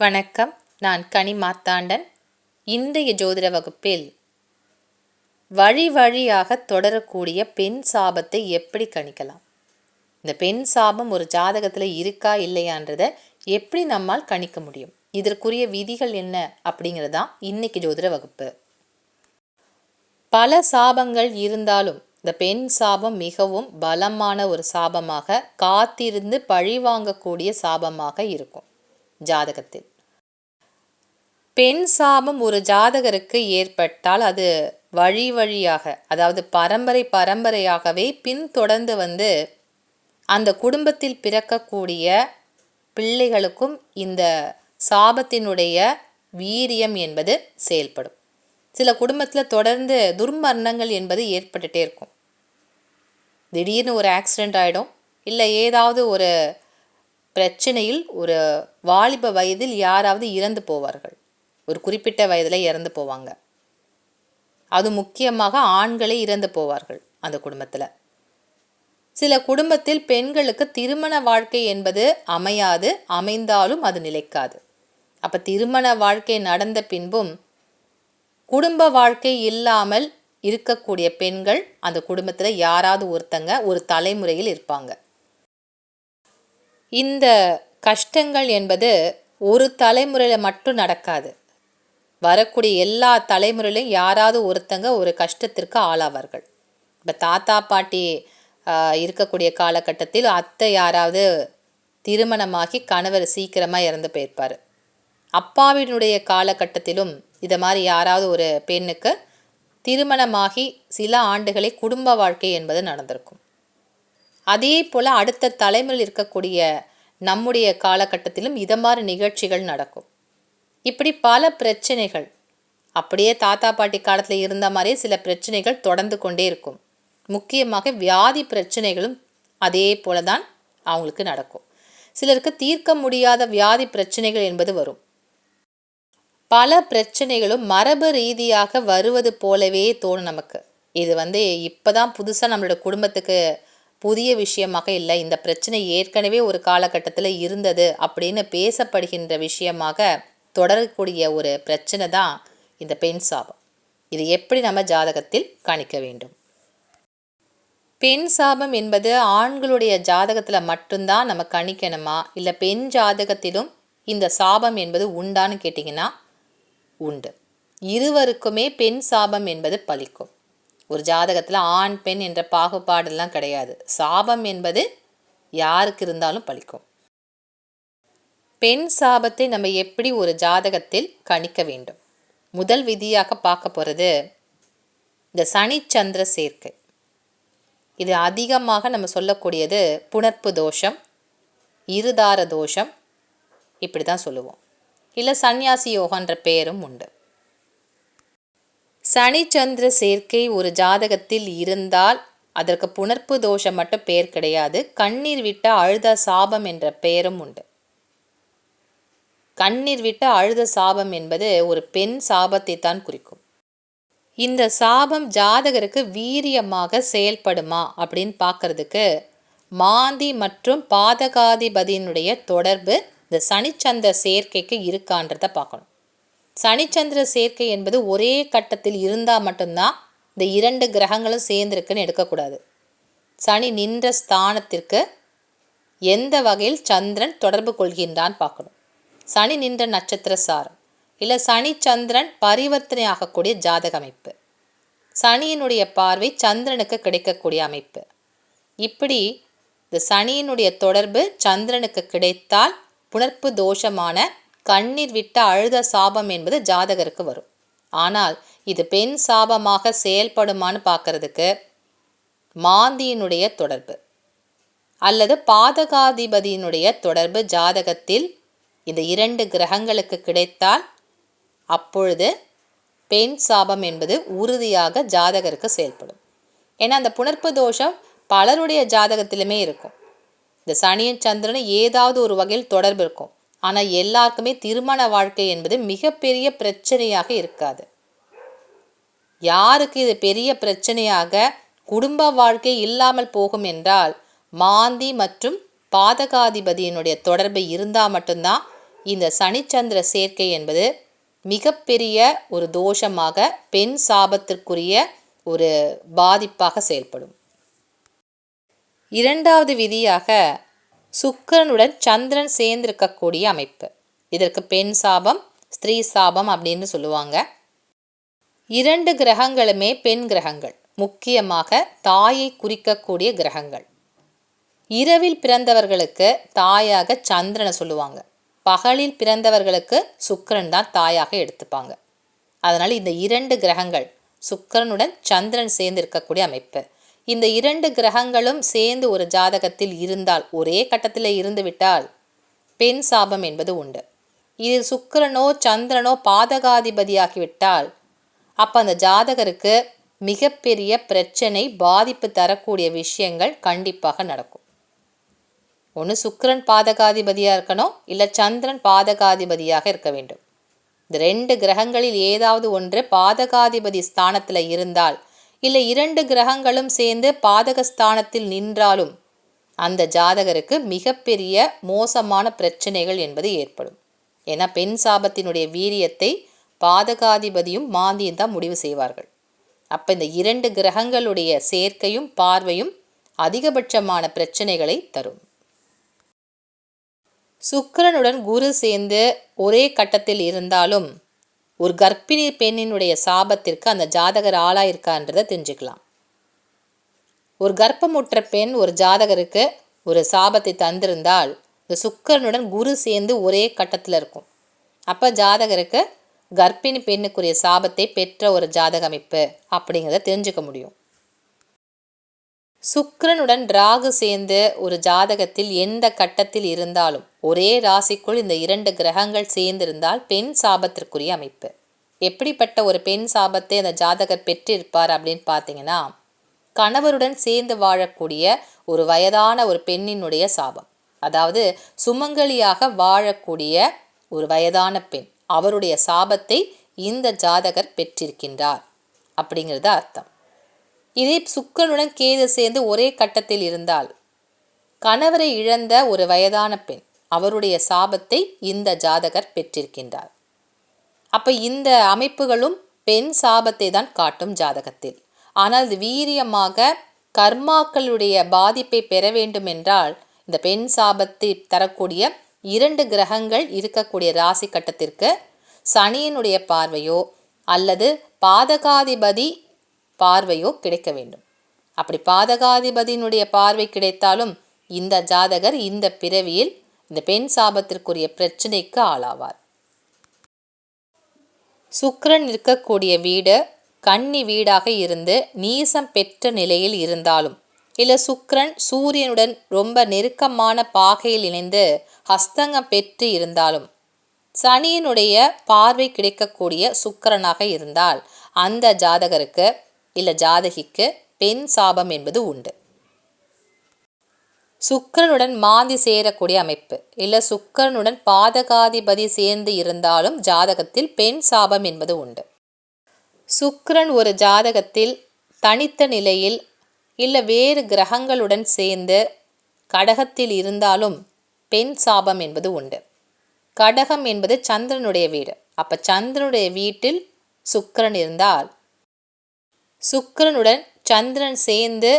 வணக்கம். நான் கனி மாத்தாண்டன் இன்றைய ஜோதிட வகுப்பில் வழி வழியாக தொடரக்கூடிய பெண் சாபத்தை எப்படி கணிக்கலாம்? இந்த பெண் சாபம் ஒரு ஜாதகத்தில் இருக்கா இல்லையான்றதை எப்படி நம்மால் கணிக்க முடியும்? இதற்குரிய விதிகள் என்ன அப்படிங்கிறதான் இன்னைக்கு ஜோதிட வகுப்பு. பல சாபங்கள் இருந்தாலும் இந்த பெண் சாபம் மிகவும் பலமான ஒரு சாபமாக காத்திருந்து பழி வாங்கக்கூடிய சாபமாக இருக்கும். ஜாதகத்தில். பெண் சாபம் ஒரு ஜாதகருக்கு ஏற்பட்டால் அது வழி வழியாக அதாவது பரம்பரை பரம்பரையாகவே பின்தொடர்ந்து வந்து அந்த குடும்பத்தில் பிறக்கக்கூடிய பிள்ளைகளுக்கும் இந்த சாபத்தினுடைய வீரியம் என்பது செயல்படும். சில குடும்பத்தில் தொடர்ந்து துர்மரணங்கள் என்பது ஏற்பட்டுகிட்டே இருக்கும். திடீர்னு ஒரு ஆக்சிடெண்ட் ஆகிடும் இல்லை ஏதாவது ஒரு பிரச்சனையில் ஒரு வாலிப வயதில் யாராவது இறந்து போவார்கள். ஒரு குறிப்பிட்ட வயதில் இறந்து போவாங்க. அது முக்கியமாக ஆண்களே இறந்து போவார்கள் அந்த குடும்பத்தில். சில குடும்பத்தில் பெண்களுக்கு திருமண வாழ்க்கை என்பது அமையாது அமைந்தாலும் அது நிலைக்காது. அப்போ திருமண வாழ்க்கை நடந்த பின்பும் குடும்ப வாழ்க்கை இல்லாமல் இருக்கக்கூடிய பெண்கள் அந்த குடும்பத்தில் யாராவது ஒருத்தங்க ஒரு தலைமுறையில் இருப்பாங்க. இந்த கஷ்டங்கள் என்பது ஒரு தலைமுறையில் மட்டும் நடக்காது. வரக்கூடிய எல்லா தலைமுறையிலும் யாராவது ஒருத்தங்க ஒரு கஷ்டத்திற்கு ஆளாவார்கள். இப்போ தாத்தா பாட்டி இருக்கக்கூடிய காலகட்டத்தில் அத்தை யாராவது திருமணமாகி கணவர் சீக்கிரமாக இறந்து போயிருப்பார். அப்பாவினுடைய காலகட்டத்திலும் இதை மாதிரி யாராவது ஒரு பெண்ணுக்கு திருமணமாகி சில ஆண்டுகளே குடும்ப வாழ்க்கை என்பது நடந்திருக்கும். அதே போல் அடுத்த தலைமுறையில் இருக்கக்கூடிய நம்முடைய காலகட்டத்திலும் இதை மாதிரி நிகழ்ச்சிகள் நடக்கும். இப்படி பல பிரச்சனைகள் அப்படியே தாத்தா பாட்டி காலத்தில் இருந்த மாதிரியே சில பிரச்சனைகள் தொடர்ந்து கொண்டே இருக்கும். முக்கியமாக வியாதி பிரச்சனைகளும் அதே போல தான் அவங்களுக்கு நடக்கும். சிலருக்கு தீர்க்க முடியாத வியாதி பிரச்சனைகள் என்பது வரும். பல பிரச்சனைகளும் மரபு ரீதியாக வருவது போலவே தோணும் நமக்கு. இது வந்து இப்போ தான் புதுசாக நம்மளோட குடும்பத்துக்கு புதிய விஷயமாக இல்லை. இந்த பிரச்சனை ஏற்கனவே ஒரு காலகட்டத்தில் இருந்தது அப்படின்னு பேசப்படுகின்ற விஷயமாக தொடரக்கூடிய ஒரு பிரச்சனை தான் இந்த பெண் சாபம். இது எப்படி நம்ம ஜாதகத்தில் கணிக்க வேண்டும்? பெண் சாபம் என்பது ஆண்களுடைய ஜாதகத்தில் மட்டும்தான் நம்ம கணிக்கணுமா? இல்லை பெண் ஜாதகத்திலும் இந்த சாபம் என்பது உண்டான்னு கேட்டிங்கன்னா உண்டு. இருவருக்குமே பெண் சாபம் என்பது பலிக்கும் ஒரு ஜாதகத்தில் ஆண் பெண் என்ற பாகுபாடெல்லாம் கிடையாது. சாபம் என்பது யாருக்கு இருந்தாலும் பழிக்கும். பெண் சாபத்தை நம்ம எப்படி ஒரு ஜாதகத்தில் கணிக்க வேண்டும்? முதல் விதியாக பார்க்க போகிறது இந்த சனி சந்திர சேர்க்கை. இது அதிகமாக நம்ம சொல்லக்கூடியது புணர்ப்பு தோஷம் இருதார தோஷம் இப்படி தான் சொல்லுவோம். இல்லை சந்நியாசி யோகன்ற பெயரும் உண்டு. சனி சந்திர சேர்க்கை ஒரு ஜாதகத்தில் இருந்தால் அதற்கு புணர்ப்பு தோஷம் மட்டும் பெயர் கிடையாது. கண்ணீர் விட்ட அழுத சாபம் என்ற பெயரும் உண்டு. கண்ணீர் விட்ட அழுத சாபம் என்பது ஒரு பெண் சாபத்தை தான் குறிக்கும். இந்த சாபம் ஜாதகருக்கு வீரியமாக செயல்படுமா அப்படின்னு பார்க்கறதுக்கு மாந்தி மற்றும் பாதகாதிபதியினுடைய தொடர்பு இந்த சனிச்சந்திர சேர்க்கைக்கு இருக்கான்றதை பார்க்கணும். சனிச்சந்திர சேர்க்கை என்பது ஒரே கட்டத்தில் இருந்தால் மட்டும்தான் இந்த இரண்டு கிரகங்களும் சேர்ந்துருக்குன்னு எடுக்கக்கூடாது. சனி நின்ற ஸ்தானத்திற்கு எந்த வகையில் சந்திரன் தொடர்பு கொள்கின்றான் பார்க்கணும். சனி நின்ற நட்சத்திர சாரம் இல்லை சனி சந்திரன் பரிவர்த்தனை ஆகக்கூடிய ஜாதக அமைப்பு. சனியினுடைய பார்வை சந்திரனுக்கு கிடைக்கக்கூடிய அமைப்பு. இப்படி இந்த சனியினுடைய தொடர்பு சந்திரனுக்கு கிடைத்தால் புணர்ப்பு தோஷமான கண்ணீர் விட்ட அழுத சாபம் என்பது ஜாதகருக்கு வரும். ஆனால் இது பெண் சாபமாக செயல்படுமான்னு பார்க்கறதுக்கு மாந்தியினுடைய தொடர்பு அல்லது பாதகாதிபதியினுடைய தொடர்பு ஜாதகத்தில் இந்த இரண்டு கிரகங்களுக்கு கிடைத்தால் அப்பொழுது பெண் சாபம் என்பது உறுதியாக ஜாதகருக்கு செயல்படும். ஏன்னா அந்த புணர்ப்பு தோஷம் பலருடைய ஜாதகத்திலுமே இருக்கும். இந்த சனியும் சந்திரனும் ஏதாவது ஒரு வகையில் தொடர்பு இருக்கும். ஆனால் எல்லாருக்குமே திருமண வாழ்க்கை என்பது மிகப்பெரிய பிரச்சனையாக இருக்காது. யாருக்கு இது பெரிய பிரச்சனையாக? குடும்ப வாழ்க்கை இல்லாமல் போகும் என்றால் மாந்தி மற்றும் பாதகாதிபதியினுடைய தொடர்பு இருந்தால் மட்டும்தான் இந்த சனிச்சந்திர சேர்க்கை என்பது மிகப்பெரிய ஒரு தோஷமாக பெண் சாபத்திற்குரிய ஒரு பாதிப்பாக செயல்படும். இரண்டாவது விதியாக சுக்கிரனுடன் சந்திரன் சேர்ந்திருக்கக்கூடிய அமைப்பு. இதற்கு பெண் சாபம் ஸ்திரீ சாபம் அப்படின்னு சொல்லுவாங்க. இரண்டு கிரகங்களுமே பெண் கிரகங்கள். முக்கியமாக தாயை குறிக்கக்கூடிய கிரகங்கள். இரவில் பிறந்தவர்களுக்கு தாயாக சந்திரனை சொல்லுவாங்க. பகலில் பிறந்தவர்களுக்கு சுக்கிரன் தான் தாயாக எடுத்துப்பாங்க. அதனால் இந்த இரண்டு கிரகங்கள் சுக்கிரனுடன் சந்திரன் சேர்ந்து இருக்கக்கூடிய அமைப்பு. இந்த இரண்டு கிரகங்களும் சேர்ந்து ஒரு ஜாதகத்தில் இருந்தால் ஒரே கட்டத்தில் இருந்து விட்டால் பெண் சாபம் என்பது உண்டு. இதில் சுக்கிரனோ சந்திரனோ பாதகாதிபதியாகிவிட்டால் அப்போ அந்த ஜாதகருக்கு மிகப்பெரிய பிரச்சனை பாதிப்பு தரக்கூடிய விஷயங்கள் கண்டிப்பாக நடக்கும். ஒன்று சுக்கிரன் பாதகாதிபதியாக இருக்கணும் இல்லை சந்திரன் பாதகாதிபதியாக இருக்க வேண்டும். இந்த ரெண்டு கிரகங்களில் ஏதாவது ஒன்று பாதகாதிபதி ஸ்தானத்தில் இருந்தால் இல்லை இரண்டு கிரகங்களும் சேர்ந்து பாதகஸ்தானத்தில் நின்றாலும் அந்த ஜாதகருக்கு மிகப்பெரிய மோசமான பிரச்சனைகள் என்பது ஏற்படும். ஏன்னா பெண் சாபத்தினுடைய வீரியத்தை பாதகாதிபதியும் மாந்தியும் தான் முடிவு செய்வார்கள். அப்போ இந்த இரண்டு கிரகங்களுடைய சேர்க்கையும் பார்வையும் அதிகபட்சமான பிரச்சனைகளை தரும். சுக்கரனுடன் குரு சேர்ந்து ஒரே கட்டத்தில் இருந்தாலும் ஒரு கர்ப்பிணி பெண்ணினுடைய சாபத்திற்கு அந்த ஜாதகர் ஆளாயிருக்கான்றதை தெரிஞ்சுக்கலாம். ஒரு கர்ப்பமுற்ற பெண் ஒரு ஜாதகருக்கு ஒரு சாபத்தை தந்திருந்தால் இந்த சுக்கரனுடன் குரு சேர்ந்து ஒரே கட்டத்தில் இருக்கும். அப்போ ஜாதகருக்கு கர்ப்பிணி பெண்ணுக்குரிய சாபத்தை பெற்ற ஒரு ஜாதக அமைப்பு அப்படிங்கிறத தெரிஞ்சுக்க முடியும். சுக்கரனுடன் ராகு சேர்ந்து ஒரு ஜாதகத்தில் எந்த கட்டத்தில் இருந்தாலும் ஒரே ராசிக்குள் இந்த இரண்டு கிரகங்கள் சேர்ந்திருந்தால் பெண் சாபத்திற்குரிய அமைப்பு. எப்படிப்பட்ட ஒரு பெண் சாபத்தை அந்த ஜாதகர் பெற்றிருப்பார் அப்படின்னு பார்த்தீங்கன்னா கணவருடன் சேர்ந்து வாழக்கூடிய ஒரு வயதான ஒரு பெண்ணினுடைய சாபம். அதாவது சுமங்கலியாக வாழக்கூடிய ஒரு வயதான பெண் அவருடைய சாபத்தை இந்த ஜாதகர் பெற்றிருக்கின்றார் அப்படிங்கிறது அர்த்தம். இதே சுக்கரனுடன் கேது சேர்ந்து ஒரே கட்டத்தில் இருந்தால் கணவரை இழந்த ஒரு வயதான பெண் அவருடைய சாபத்தை இந்த ஜாதகர் பெற்றிருக்கின்றார். அப்போ இந்த அமைப்புகளும் பெண் சாபத்தை தான் காட்டும் ஜாதகத்தில். ஆனால் இது வீரியமாக கர்மாக்களுடைய பாதிப்பை பெற வேண்டும் என்றால் இந்த பெண் சாபத்தை தரக்கூடிய இரண்டு கிரகங்கள் இருக்கக்கூடிய ராசி கட்டத்திற்கு சனியினுடைய பார்வையோ அல்லது பாதகாதிபதி பார்வையோ கிடைக்க வேண்டும். அப்படி பாதகாதிபதியினுடைய பார்வை கிடைத்தாலும் இந்த ஜாதகர் இந்த பிறவியில் இந்த பெண் சாபத்திற்குரிய பிரச்சனைக்கு ஆளாவார். சுக்கரன் இருக்கக்கூடிய வீடு கன்னி வீடாக இருந்து நீசம் பெற்ற நிலையில் இருந்தாலும் இல்லை சுக்ரன் சூரியனுடன் ரொம்ப நெருக்கமான பாகையில் இணைந்து ஹஸ்தங்கம் பெற்று இருந்தாலும் சனியினுடைய பார்வை கிடைக்கக்கூடிய சுக்கரனாக இருந்தால் அந்த ஜாதகருக்கு இல்லை ஜாதகிக்கு பெண் சாபம் என்பது உண்டு. சுக்கரனுடன் மாந்தி சேரக்கூடிய அமைப்பு. இல்லை சுக்கரனுடன் பாதகாதிபதி சேர்ந்து இருந்தாலும் ஜாதகத்தில் பெண் சாபம் என்பது உண்டு. சுக்கரன் ஒரு ஜாதகத்தில் தனித்த நிலையில் இல்லை வேறு கிரகங்களுடன் சேர்ந்து கடகத்தில் இருந்தாலும் பெண் சாபம் என்பது உண்டு. கடகம் என்பது சந்திரனுடைய வீடு. அப்போ சந்திரனுடைய வீட்டில் சுக்கரன் இருந்தால் சுக்கரனுடன் சந்திரன் சேர்ந்து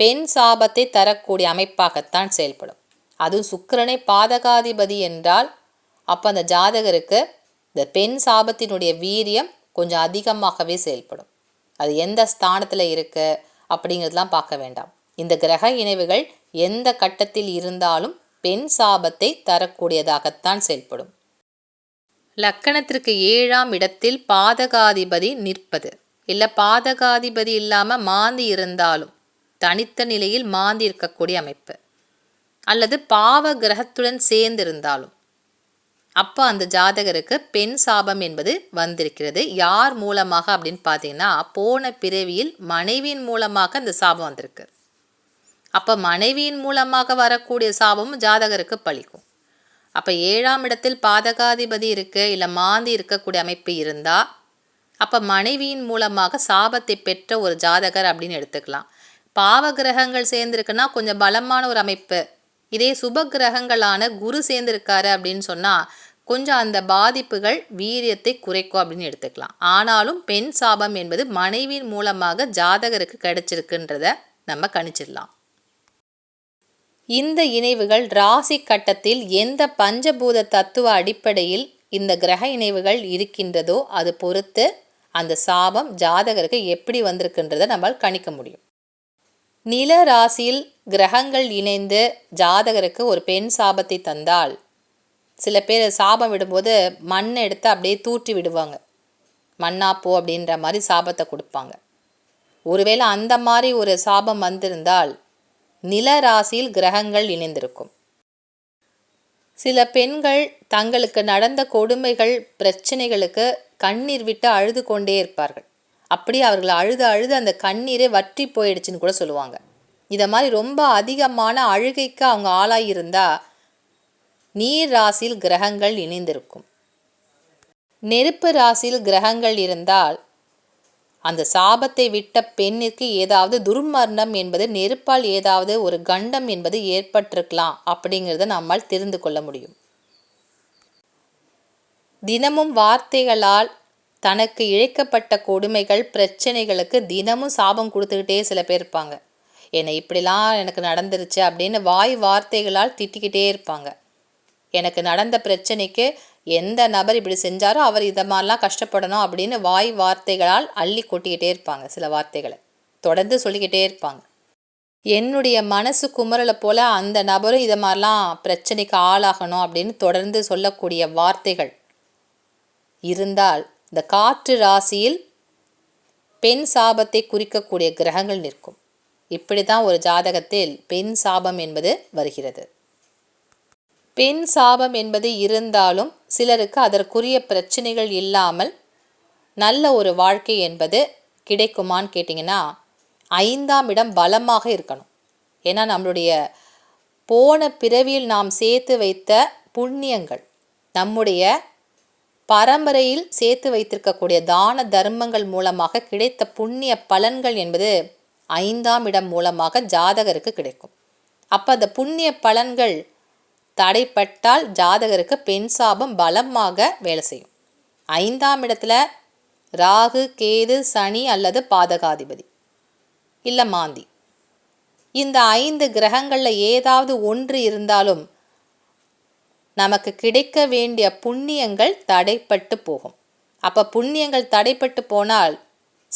பெண் சாபத்தை தரக்கூடிய அமைப்பாகத்தான் செயல்படும். அதுவும் சுக்கரனை பாதகாதிபதி என்றால் அப்போ அந்த ஜாதகருக்கு இந்த பெண் சாபத்தினுடைய வீரியம் கொஞ்சம் அதிகமாகவே செயல்படும். அது எந்த ஸ்தானத்தில் இருக்குது அப்படிங்கிறதுலாம் பார்க்க வேண்டாம். இந்த கிரக இணைவுகள் எந்த கட்டத்தில் இருந்தாலும் பெண் சாபத்தை தரக்கூடியதாகத்தான் செயல்படும். லக்கணத்திற்கு ஏழாம் இடத்தில் பாதகாதிபதி நிற்பது. இல்லை பாதகாதிபதி இல்லாமல் மாந்தி இருந்தாலும் தனித்த நிலையில் மாந்தி இருக்கக்கூடிய அமைப்பு. அல்லது பாவ கிரகத்துடன் சேர்ந்திருந்தாலும். அப்போ அந்த ஜாதகருக்கு பெண் சாபம் என்பது வந்திருக்கிறது. யார் மூலமாக அப்படின்னு பார்த்தீங்கன்னா போன பிறவியில் மனைவியின் மூலமாக அந்த சாபம் வந்திருக்கு. அப்போ மனைவியின் மூலமாக வரக்கூடிய சாபமும் ஜாதகருக்கு பழிக்கும். அப்போ ஏழாம் இடத்தில் பாதகாதிபதி இருக்குது இல்லை மாந்தி இருக்கக்கூடிய அமைப்பு இருந்தால் அப்போ மனைவியின் மூலமாக சாபத்தை பெற்ற ஒரு ஜாதகர் அப்படின்னு எடுத்துக்கலாம். பாவ கிரகங்கள் சேர்ந்துருக்குன்னா கொஞ்சம் பலமான ஒரு அமைப்பு. இதே சுப கிரகங்களான குரு சேர்ந்திருக்காரு அப்படின்னு சொன்னால் கொஞ்சம் அந்த பாதிப்புகள் வீரியத்தை குறைக்கும் அப்படின்னு எடுத்துக்கலாம். ஆனாலும் பெண் சாபம் என்பது மனைவியின் மூலமாக ஜாதகருக்கு கிடைச்சிருக்குன்றத நம்ம கணிச்சிடலாம். இந்த இணைவுகள் ராசி கட்டத்தில் எந்த பஞ்சபூத தத்துவ அடிப்படையில் இந்த கிரக இணைவுகள் இருக்கின்றதோ அது பொறுத்து அந்த சாபம் ஜாதகருக்கு எப்படி வந்திருக்குன்றதை நம்மால் கணிக்க முடியும். நில ராசியில் கிரகங்கள் இணைந்து ஜாதகருக்கு ஒரு பெண் சாபத்தை தந்தால் சில பேர் சாபம் விடும்போது மண்ணை எடுத்து அப்படியே தூற்றி விடுவாங்க. மண்ணாப்போ அப்படின்ற மாதிரி சாபத்தை கொடுப்பாங்க. ஒருவேளை அந்த மாதிரி ஒரு சாபம் வந்திருந்தால் நில ராசியில் கிரகங்கள் இணைந்திருக்கும். சில பெண்கள் தங்களுக்கு நடந்த கொடுமைகள் பிரச்சனைகளுக்கு கண்ணீர் விட்டு அழுது கொண்டே இருப்பார்கள். அப்படி அவர்கள் அழுது அழுது அந்த கண்ணீரே வற்றி போயிடுச்சுன்னு கூட சொல்லுவாங்க. இதை மாதிரி ரொம்ப அதிகமான அழுகைக்கு அவங்க ஆளாகியிருந்தால் நீர் ராசியில் கிரகங்கள் இணைந்திருக்கும். நெருப்பு ராசியில் கிரகங்கள் இருந்தால் அந்த சாபத்தை விட்ட பெண்ணிற்கு ஏதாவது துர்மரணம் என்பது நெருப்பால் ஏதாவது ஒரு கண்டம் என்பது ஏற்பட்டிருக்கலாம் அப்படிங்கிறத நம்மால் தெரிந்து கொள்ள முடியும். தினமும் வார்த்தைகளால் தனக்கு இழைக்கப்பட்ட கொடுமைகள் பிரச்சனைகளுக்கு தினமும் சாபம் கொடுத்துக்கிட்டே சில பேர் இருப்பாங்க. என்னை இப்படிலாம் எனக்கு நடந்துருச்சு அப்படின்னு வாய் வார்த்தைகளால் திட்டிக்கிட்டே இருப்பாங்க. எனக்கு நடந்த பிரச்சனைக்கு எந்த நபர் இப்படி செஞ்சாரோ அவர் இதை மாதிரிலாம் கஷ்டப்படணும் அப்படின்னு வாய் வார்த்தைகளால் அள்ளி கொட்டிக்கிட்டே இருப்பாங்க சில வார்த்தைகளை. தொடர்ந்து சொல்லிக்கிட்டே இருப்பாங்க. என்னுடைய மனசு குமரலை போல் அந்த நபரும் இதை மாதிரிலாம் பிரச்சனைக்கு ஆளாகணும் அப்படின்னு தொடர்ந்து சொல்லக்கூடிய வார்த்தைகள். இருந்தால் இந்த காற்று ராசியில் பெண் சாபத்தை குறிக்கக்கூடிய கிரகங்கள் நிற்கும். இப்படி தான் ஒரு ஜாதகத்தில் பெண் சாபம் என்பது வருகிறது. பெண் சாபம் என்பது இருந்தாலும் சிலருக்கு அதற்குரிய பிரச்சனைகள் இல்லாமல் நல்ல ஒரு வாழ்க்கை என்பது கிடைக்குமான்னு கேட்டிங்கன்னா ஐந்தாம் இடம் பலமாக இருக்கணும். ஏன்னா நம்மளுடைய போன பிறவியில் நாம் சேர்த்து வைத்த புண்ணியங்கள் நம்முடைய பரம்பரையில் சேர்த்து வைத்திருக்கக்கூடிய தான தர்மங்கள் மூலமாக கிடைத்த புண்ணிய பலன்கள் என்பது ஐந்தாம் இடம் மூலமாக ஜாதகருக்கு கிடைக்கும். அப்போ அந்த புண்ணிய பலன்கள் தடைப்பட்டால் ஜாதகருக்கு பெண் சாபம் பலமாக வேலை செய்யும். ஐந்தாம் இடத்துல ராகு கேது சனி அல்லது பாதகாதிபதி இல்லை மாந்தி. இந்த ஐந்து கிரகங்களில் ஏதாவது ஒன்று இருந்தாலும் நமக்கு கிடைக்க வேண்டிய புண்ணியங்கள் தடைப்பட்டு போகும். அப்போ புண்ணியங்கள் தடைப்பட்டு போனால்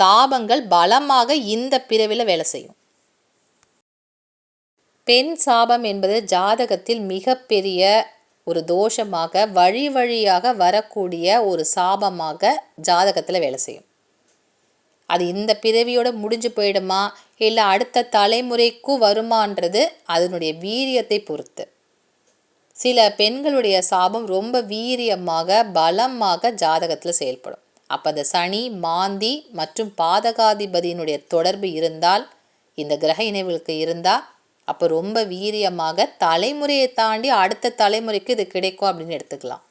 சாபங்கள் பலமாக இந்த பிறவில வேலை செய்யும். பெண் சாபம் என்பது ஜாதகத்தில் மிகப்பெரிய ஒரு தோஷமாக வழி வழியாக வரக்கூடிய ஒரு சாபமாக ஜாதகத்தில் வேலை செய்யும். அது இந்த பிறவியோட முடிஞ்சு போயிடுமா? இல்லை அடுத்த தலைமுறைக்கும் வருமான்றது அதனுடைய வீரியத்தை பொறுத்து. சில பெண்களுடைய சாபம் ரொம்ப வீரியமாக பலமாக ஜாதகத்தில் செயல்படும். அப்போ அந்த சனி மாந்தி மற்றும் பாதகாதிபதியினுடைய தொடர்பு இருந்தால் இந்த கிரக இணைவுகளுக்கு இருந்தால் அப்போ ரொம்ப வீரியமாக தலைமுறையை தாண்டி அடுத்த தலைமுறைக்கு இது கிடைக்கும் அப்படின்னு எடுத்துக்கலாம்.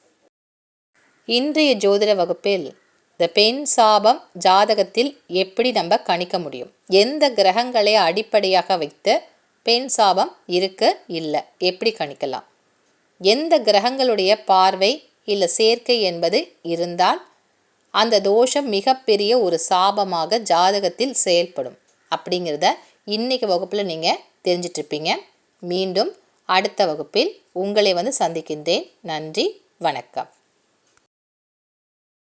இன்றைய ஜோதிட வகுப்பில் இந்த பெண் சாபம் ஜாதகத்தில் எப்படி நம்ம கணிக்க முடியும்? எந்த கிரகங்களை அடிப்படையாக வைத்து பெண் சாபம் இருக்கு இல்லை? எப்படி கணிக்கலாம்? எந்த கிரகங்களுடைய பார்வை இல்லை சேர்க்கை என்பது இருந்தால் அந்த தோஷம் மிகப்பெரிய ஒரு சாபமாக ஜாதகத்தில் செயல்படும். அப்படிங்கிறத இன்றைக்கி வகுப்பில் நீங்கள் தெரிஞ்சிட்ருப்பீங்க. மீண்டும் அடுத்த வகுப்பில் உங்களை வந்து சந்திக்கின்றேன். நன்றி வணக்கம்.